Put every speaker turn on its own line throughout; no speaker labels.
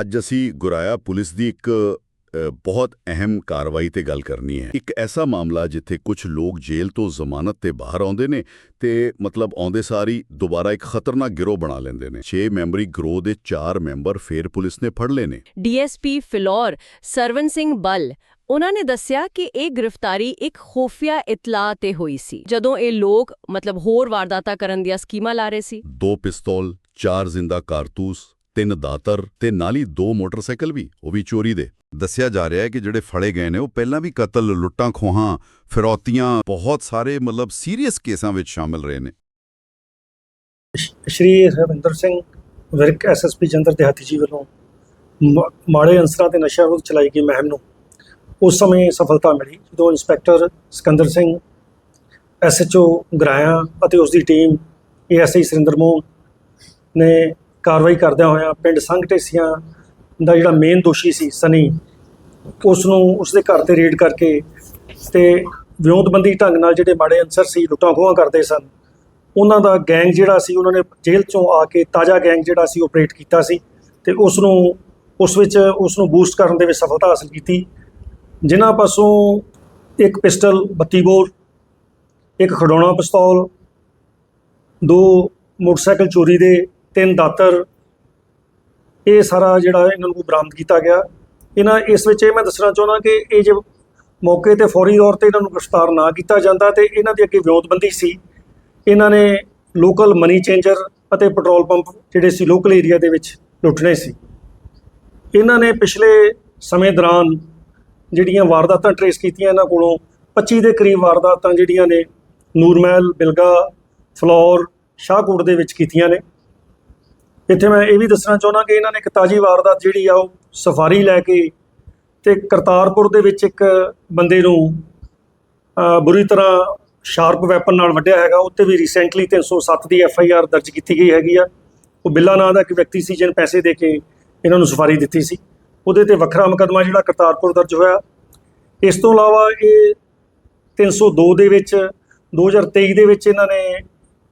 ਅੱਜ ਅਸੀਂ ਗੁਰਾਇਆ ਪੁਲਿਸ ਦੀ ਇੱਕ ਬਹੁਤ ਅਹਿਮ ਕਾਰਵਾਈ ਤੇ ਗੱਲ ਕਰਨੀ ਹੈ। ਇੱਕ ਐਸਾ ਮਾਮਲਾ ਜਿੱਥੇ ਕੁਝ ਲੋਕ ਜੇਲ੍ਹ ਤੋਂ ਜ਼ਮਾਨਤ ਤੇ ਬਾਹਰ ਆਉਂਦੇ ਨੇ ਤੇ ਮਤਲਬ ਆਉਂਦੇ ਸਾਰੀ ਦੁਬਾਰਾ ਇੱਕ ਖਤਰਨਾਕ ਗਿਰੋਹ ਬਣਾ ਲੈਂਦੇ ਨੇ। 6 ਮੈਂਬਰੀ ਗਿਰੋਹ ਦੇ 4 ਮੈਂਬਰ ਫੇਰ ਪੁਲਿਸ ਨੇ ਫੜ ਲਏ ਨੇ।
ਡੀਐਸਪੀ ਫਿਲੌਰ ਸਰਵਨ ਸਿੰਘ ਬੱਲ ਉਹਨਾਂ ਨੇ ਦੱਸਿਆ ਕਿ ਇਹ ਗ੍ਰਿਫਤਾਰੀ ਇੱਕ ਖੋਫੀਆ ਇਤਲਾਹ ਤੇ ਹੋਈ ਸੀ ਜਦੋਂ ਇਹ ਲੋਕ ਮਤਲਬ ਹੋਰ ਵਾਰਦਾਤਾਂ ਕਰਨ ਦੀਆਂ ਸਕੀਮਾਂ ਲਾ ਰਹੇ ਸੀ।
ਦੋ ਪਿਸਤੌਲ ਚਾਰ ਜ਼ਿੰਦਾ ਕਾਰਤੂਸ ਤਿੰਨ ਦਾਤਰ ਤੇ ਨਾਲ ਹੀ ਦੋ ਮੋਟਰਸਾਈਕਲ ਵੀ, ਉਹ ਵੀ ਚੋਰੀ ਦੇ। ਦੱਸਿਆ ਜਾ ਰਿਹਾ ਹੈ ਕਿ ਜਿਹੜੇ ਫੜੇ ਗਏ ਨੇ, ਉਹ ਪਹਿਲਾਂ ਵੀ ਕਤਲ, ਲੁੱਟਾਂ, ਖੋਹਾਂ, ਫਿਰੌਤੀਆਂ, ਬਹੁਤ ਸਾਰੇ ਮਤਲਬ ਸੀਰੀਅਸ ਕੇਸਾਂ ਵਿੱਚ ਸ਼ਾਮਲ ਰਹੇ ਨੇ।
ਸ਼੍ਰੀ ਰਵਿੰਦਰ ਸਿੰਘ ਵਿਰਕ ਐਸਐਸਪੀ ਜੰਦਰ ਦਿਹਾਤੀ ਜੀ ਵੱਲੋਂ ਮ- ਮਾੜੇ ਅੰਸਰਾਂ ਤੇ ਨਸ਼ਾ ਵਿਰੁੱਧ ਚਲਾਈ ਗਈ ਮਹਿਮ ਨੂੰ ਉਸ ਸਮੇਂ ਸਫਲਤਾ ਮਿਲੀ, ਜਦੋਂ ਇੰਸਪੈਕਟਰ ਸਿਕੰਦਰ ਸਿੰਘ ਐਸਐਚਓ ਗਰਾਇਆ ਅਤੇ ਉਸ ਦੀ ਟੀਮ ਏਐਸਆਈ ਸੁਰਿੰਦਰ ਮੋਹਨ ਨੇ ਕਾਰਵਾਈ ਕਰਦਿਆਂ ਹੋਇਆਂ ਪਿੰਡ ਸੰਘ ਢੇਸੀਆਂ ਦਾ ਜਿਹੜਾ ਮੇਨ ਦੋਸ਼ੀ ਸੀ ਸਨੀ ਉਸ ਨੂੰ ਉਸ ਦੇ ਘਰ ਤੇ ਰੇਡ ਕਰਕੇ ਤੇ ਵਿਉਂਤਬੰਦੀ ਢੰਗ ਨਾਲ ਜਿਹੜੇ ਮਾੜੇ ਅਨਸਰ ਸੀ, ਲੁੱਟਾਂ ਖੋਹਾਂ ਕਰਦੇ ਸਨ, ਉਹਨਾਂ ਦਾ ਗੈਂਗ ਜਿਹੜਾ ਸੀ, ਉਹਨਾਂ ਨੇ ਜੇਲ੍ਹ ਚੋਂ ਆ ਕੇ ਤਾਜ਼ਾ ਗੈਂਗ ਜਿਹੜਾ ਸੀ ਆਪਰੇਟ ਕੀਤਾ ਸੀ ਤੇ ਉਸ ਨੂੰ ਉਸ ਵਿੱਚ ਉਸ ਨੂੰ ਬੂਸਟ ਕਰਨ ਦੇ ਵਿੱਚ ਸਫਲਤਾ ਹਾਸਲ ਕੀਤੀ। ਜਿਨ੍ਹਾਂ ਪਾਸੋਂ ਇੱਕ ਪਿਸਟਲ 32 ਬੋਰ, ਇੱਕ ਖਡਾਉਣਾ ਪਿਸਤੌਲ, ਦੋ ਮੋਟਰਸਾਈਕਲ ਚੋਰੀ ਦੇ ਤਿੰਨ ਦਾਤਰ। ਇਹ ਸਾਰਾ ਜਿਹੜਾ ਇਹਨਾਂ ਨੂੰ ਬਰਾਮਦ ਕੀਤਾ ਗਿਆ। ਇਹਨਾਂ ਇਸ ਵਿੱਚ ਇਹ ਮੈਂ ਦੱਸਣਾ ਚਾਹੁੰਦਾ ਕਿ ਇਹ ਜੇ ਮੌਕੇ ਤੇ ਫੌਰੀ ਤੌਰ ਤੇ ਇਹਨਾਂ ਨੂੰ ਗ੍ਰਿਫਤਾਰ ਨਾ ਕੀਤਾ ਜਾਂਦਾ ਤੇ ਇਹਨਾਂ ਦੀ ਅੱਗੇ ਵਿਉਂਤਬੰਦੀ ਸੀ। ਇਹਨਾਂ ਨੇ ਲੋਕਲ ਮਨੀ ਚੇਂਜਰ ਅਤੇ ਪੈਟਰੋਲ ਪੰਪ ਜਿਹੜੇ ਸੀ ਲੋਕਲ ਏਰੀਆ ਦੇ ਵਿੱਚ ਲੁੱਟਣੇ ਸੀ। ਇਹਨਾਂ ਨੇ ਪਿਛਲੇ ਸਮੇਂ ਦੌਰਾਨ ਜਿਹੜੀਆਂ ਵਾਰਦਾਤਾਂ ਟਰੇਸ ਕੀਤੀਆਂ ਇਹਨਾਂ ਕੋਲੋਂ 25 ਦੇ ਕਰੀਬ ਵਾਰਦਾਤਾਂ ਜਿਹੜੀਆਂ ਨੇ ਨੂਰਮਹਿਲ, ਬਿਲਗਾ, ਫਲੌਰ, ਸ਼ਾਹਕੋਟ ਦੇ ਵਿੱਚ ਕੀਤੀਆਂ ਨੇ। ਇੱਥੇ ਮੈਂ ਇਹ ਵੀ ਦੱਸਣਾ ਚਾਹੁੰਦਾ ਕਿ ਇਹਨਾਂ ਨੇ ਇੱਕ ਤਾਜੀ ਵਾਰਦਾਤ ਜਿਹੜੀ ਆ ਉਹ ਸਫਾਰੀ ਲੈ ਕੇ ਤੇ ਕਰਤਾਰਪੁਰ ਦੇ ਵਿੱਚ ਇੱਕ ਬੰਦੇ ਨੂੰ ਬੁਰੀ ਤਰ੍ਹਾਂ ਸ਼ਾਰਪ ਵੈਪਨ ਨਾਲ ਵੱਢਿਆ ਹੈਗਾ। ਉੱਤੇ ਵੀ ਰੀਸੈਂਟਲੀ 307 ਦੀ ਐਫ ਆਈ ਆਰ ਦਰਜ ਕੀਤੀ ਗਈ ਹੈਗੀ ਆ। ਉਹ ਬਿੱਲਾ ਨਾਂ ਦਾ ਇੱਕ ਵਿਅਕਤੀ ਸੀ ਜਿਹਨੇ ਪੈਸੇ ਦੇ ਕੇ ਇਹਨਾਂ ਨੂੰ ਸਫਾਰੀ ਦਿੱਤੀ ਸੀ। ਉਹਦੇ ਤੇ ਵੱਖਰਾ ਮੁਕੱਦਮਾ ਜਿਹੜਾ ਕਰਤਾਰਪੁਰ ਦਰਜ ਹੋਇਆ। ਇਸ ਤੋਂ ਇਲਾਵਾ ਇਹ 302 ਦੇ ਵਿੱਚ 2023 ਦੇ ਵਿੱਚ ਇਹਨਾਂ ਨੇ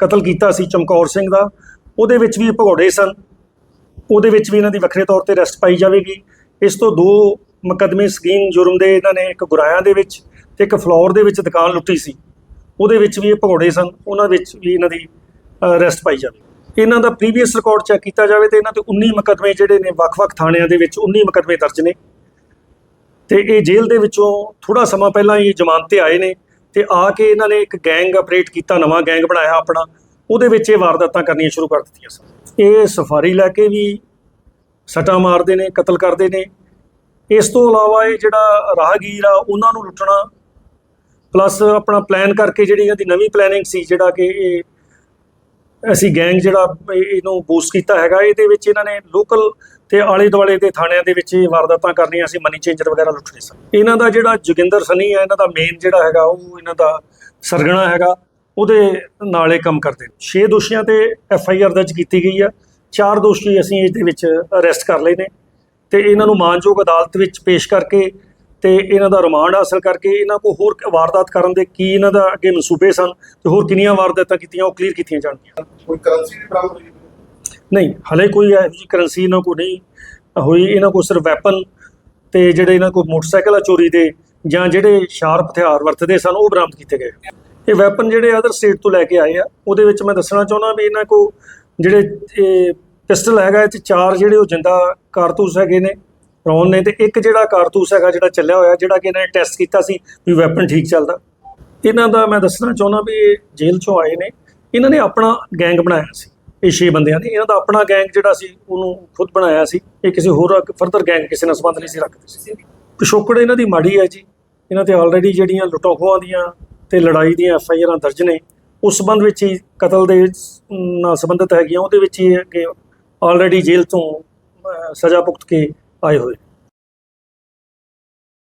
ਕਤਲ ਕੀਤਾ ਸੀ ਚਮਕੌਰ ਸਿੰਘ ਦਾ। ਉਹਦੇ ਵਿੱਚ ਵੀ ਇਹ ਭਗੌੜੇ ਸਨ। ਉਹਦੇ ਵਿੱਚ ਵੀ ਇਹਨਾਂ ਦੀ ਵੱਖਰੇ ਤੌਰ ਤੇ ਰੈਸਟ ਪਾਈ ਜਾਵੇਗੀ। ਇਸ ਤੋਂ ਦੋ ਮੁਕੱਦਮੇ ਸਕੀਮ ਜੁਰਮ ਦੇ ਇਹਨਾਂ ਨੇ, ਇੱਕ ਗੁਰਾਇਆਂ ਦੇ ਵਿੱਚ ਤੇ ਇੱਕ ਫਲੋਰ ਦੇ ਵਿੱਚ ਦੁਕਾਨ ਲੁੱਟੀ ਸੀ। ਉਹਦੇ ਵਿੱਚ ਵੀ ਇਹ ਭਗੌੜੇ ਸਨ। ਉਹਨਾਂ ਵਿੱਚ ਵੀ ਇਹਨਾਂ ਦੀ ਰੈਸਟ ਪਾਈ ਜਾਵੇ। ਇਹਨਾਂ ਦਾ ਪ੍ਰੀਵੀਅਸ ਰਿਕਾਰਡ ਚੈੱਕ ਕੀਤਾ ਜਾਵੇ ਤੇ ਇਹਨਾਂ ਤੇ 19 ਮੁਕੱਦਮੇ ਜਿਹੜੇ ਨੇ, ਵੱਖ-ਵੱਖ ਥਾਣਿਆਂ ਦੇ ਵਿੱਚ 19 ਮੁਕੱਦਮੇ ਦਰਜ ਨੇ। ਤੇ ਇਹ ਜੇਲ੍ਹ ਦੇ ਵਿੱਚੋਂ ਥੋੜਾ ਸਮਾਂ ਪਹਿਲਾਂ ਹੀ ਜ਼ਮਾਨਤ ਤੇ ਆਏ ਨੇ ਤੇ ਆ ਕੇ ਇਹਨਾਂ ਨੇ ਇੱਕ ਗੈਂਗ ਆਪਰੇਟ ਕੀਤਾ, ਨਵਾਂ ਗੈਂਗ ਬਣਾਇਆ ਆਪਣਾ। ਉਹਦੇ ਵਿੱਚ ਇਹ ਵਾਰਦਾਤਾਂ ਕਰਨੀਆਂ ਸ਼ੁਰੂ ਕਰ ਦਿੱਤੀਆਂ ਸਨ। ਇਹ ਸਫਾਰੀ ਲੈ ਕੇ ਵੀ ਸੱਟਾਂ ਮਾਰਦੇ ਨੇ, ਕਤਲ ਕਰਦੇ ਨੇ। ਇਸ ਤੋਂ ਇਲਾਵਾ ਇਹ ਜਿਹੜਾ ਰਾਹਗੀਰ ਆ, ਉਹਨਾਂ ਨੂੰ ਲੁੱਟਣਾ, ਪਲੱਸ ਆਪਣਾ ਪਲਾਨ ਕਰਕੇ ਜਿਹੜੀ ਇਹਨਾਂ ਦੀ ਨਵੀਂ ਪਲੈਨਿੰਗ ਸੀ, ਜਿਹੜਾ ਕਿ ਇਹ ਅਸੀਂ ਗੈਂਗ ਜਿਹੜਾ ਇਹਨੂੰ ਬੂਸਟ ਕੀਤਾ ਹੈਗਾ, ਇਹਦੇ ਵਿੱਚ ਇਹਨਾਂ ਨੇ ਲੋਕਲ ਤੇ ਆਲੇ ਦੁਆਲੇ ਦੇ ਥਾਣਿਆਂ ਦੇ ਵਿੱਚ ਇਹ ਵਾਰਦਾਤਾਂ ਕਰਨੀਆਂ ਸੀ ਮਨੀ ਚੇਂਜਰ ਵਗੈਰਾ ਲੁੱਟਣੇ ਸਨ। ਇਹਨਾਂ ਦਾ ਜਿਹੜਾ ਜੋਗਿੰਦਰ ਸਨੀ ਹੈ ਇਹਨਾਂ ਦਾ ਮੇਨ ਜਿਹੜਾ ਹੈਗਾ, ਉਹ ਇਹਨਾਂ ਦਾ ਸਰਗਣਾ ਹੈਗਾ। ਉਹਦੇ ਨਾਲ ਇਹ ਕੰਮ ਕਰਦੇ ਨੇ। 6 ਦੋਸ਼ੀਆਂ ਤੇ ਐਫ ਆਈ ਆਰ ਦਰਜ ਕੀਤੀ ਗਈ ਆ। ਚਾਰ ਦੋਸ਼ੀ ਅਸੀਂ ਇਸ ਦੇ ਵਿੱਚ ਅਰੈਸਟ ਕਰ ਲਏ ਨੇ। ਤੇ ਇਹਨਾਂ ਨੂੰ ਮਾਨਯੋਗ ਅਦਾਲਤ ਵਿੱਚ ਪੇਸ਼ ਕਰਕੇ ਤੇ ਇਹਨਾਂ ਦਾ ਰਿਮਾਂਡ ਹਾਸਲ ਕਰਕੇ ਇਹਨਾਂ ਕੋ ਹੋਰ ਵਾਰਦਾਤ ਕਰਨ ਦੇ ਕੀ ਇਹਨਾਂ ਦਾ ਅੱਗੇ ਮਨਸੂਬੇ ਸਨ ਤੇ ਹੋਰ ਕਿੰਨੀਆਂ ਵਾਰਦਾਤਾਂ ਕੀਤੀਆਂ ਉਹ ਕਲੀਅਰ ਕੀਤੀਆਂ ਜਾਣਗੀਆਂ।
ਕੋਈ ਕਰੰਸੀ ਵੀ ਬਰਾਮਦ ਹੋਈ?
ਨਹੀਂ ਹਲੇ ਕੋਈ ਇਹੋ ਜਿਹੀ ਕਰੰਸੀ ਇਹਨਾਂ ਕੋ ਨਹੀਂ ਹੋਈ। ਇਹਨਾਂ ਕੋ ਸਿਰਫ ਵੈਪਨ ਤੇ ਜਿਹੜੇ ਇਹਨਾਂ ਕੋ ਮੋਟਰਸਾਈਕਲ ਆ ਚੋਰੀ ਦੇ ਜਾਂ ਜਿਹੜੇ ਸ਼ਾਰਪ ਹਥਿਆਰ ਵਰਤਦੇ ਸਨ ਉਹ ਬਰਾਮਦ ਕੀਤੇ ਗਏ। ਇਹ ਵੈਪਨ ਜਿਹੜੇ ਅਦਰ ਸਟੇਟ ਤੋਂ ਲੈ ਕੇ ਆਏ ਆ। ਉਹਦੇ ਵਿੱਚ ਮੈਂ ਦੱਸਣਾ ਚਾਹੁੰਦਾ ਵੀ ਇਹਨਾਂ ਕੋ ਜਿਹੜੇ, ਇਹ ਪਿਸਟਲ ਹੈਗਾ, ਇਹ 'ਚ ਚਾਰ ਜਿਹੜੇ ਉਹ ਜਿੰਦਾ ਕਾਰਤੂਸ ਹੈਗੇ ਨੇ ਰੌਨ ਨੇ, ਤੇ ਇੱਕ ਜਿਹੜਾ ਕਾਰਤੂਸ ਹੈਗਾ ਜਿਹੜਾ ਚੱਲਿਆ ਹੋਇਆ, ਜਿਹੜਾ ਕਿ ਇਹਨਾਂ ਨੇ ਟੈਸਟ ਕੀਤਾ ਸੀ ਵੀ ਵੈਪਨ ਠੀਕ ਚੱਲਦਾ। ਇਹਨਾਂ ਦਾ ਮੈਂ ਦੱਸਣਾ ਚਾਹੁੰਦਾ ਵੀ ਇਹ ਜੇਲ੍ਹ ਚੋਂ ਆਏ ਨੇ। ਇਹਨਾਂ ਨੇ ਆਪਣਾ ਗੈਂਗ ਬਣਾਇਆ ਸੀ, ਇਹ ਛੇ ਬੰਦਿਆਂ ਨੇ। ਇਹਨਾਂ ਦਾ ਆਪਣਾ ਗੈਂਗ ਜਿਹੜਾ ਸੀ, ਉਹਨੂੰ ਖੁਦ ਬਣਾਇਆ ਸੀ। ਇਹ ਕਿਸੇ ਹੋਰ ਫਰਦਰ ਗੈਂਗ ਕਿਸੇ ਨਾਲ ਸੰਬੰਧ ਨਹੀਂ ਸੀ ਰੱਖਦੇ। ਸੀ ਪਿਛੋਕੜ ਇਹਨਾਂ ਦੀ ਮਾੜੀ ਹੈ ਜੀ। ਇਹਨਾਂ ਤੇ ਆਲਰੇਡੀ ਜਿਹੜੀਆਂ ਲੁੱਟਾਂ ਦੀਆਂ ਤੇ ਲੜਾਈ ਦੀਆਂ ਐਫ ਆਈ ਆਰਾਂ ਦਰਜ ਨੇ। ਉਸ ਸੰਬੰਧ ਵਿੱਚ ਹੀ ਕਤਲ ਦੇ ਨਾਲ ਸੰਬੰਧਿਤ ਹੈਗੀਆਂ, ਉਹਦੇ ਵਿੱਚ ਹੀ ਇਹ ਕਿ ਆਲਰੇਡੀ ਜੇਲ੍ਹ ਤੋਂ ਸਜ਼ਾ ਭੁਗਤ ਕੇ ਆਏ ਹੋਏ।